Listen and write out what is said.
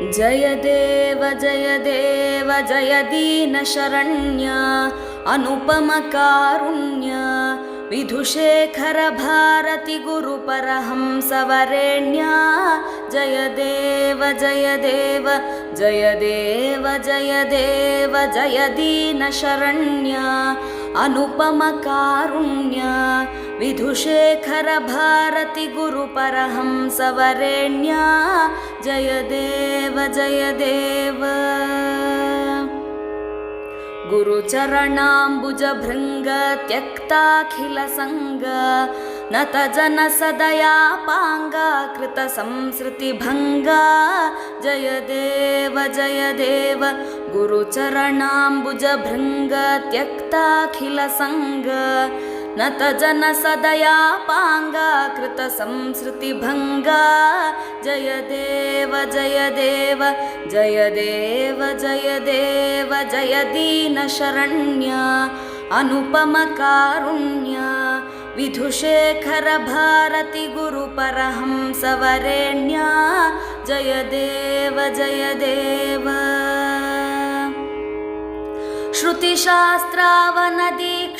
जय देव जय देव जय दीनशरण्य अनुपमकारुण्य विधुशेखर भारति गुरुपरहंसवरेण्या जय देव जय देव जय देव जय देव जय दीनशरण्य अनुपमकारुण्य विधुशेखर भारति गुरुपरहंसवरेण्या। जय देव जय देव। गुरुचरणाम्बुजभृङ्ग त्यक्ताखिलसङ्ग नतजनसदयापाङ्गा कृतसंसृतिभङ्गा जय देव जय देव गुरुचरणाम्बुजभृङ्ग त्यक्ताखिलसङ्ग नतजनसदयापाङ्गा कृतसंसृतिभङ्गा जय देव जय देव जय देव जय देव जय दीनशरण्य अनुपमकारुण्य विधुशेखर भारति गुरुपरहंसवरेण्या जय देव जय देव। श्रुतिशास्त्रावनदीक्ष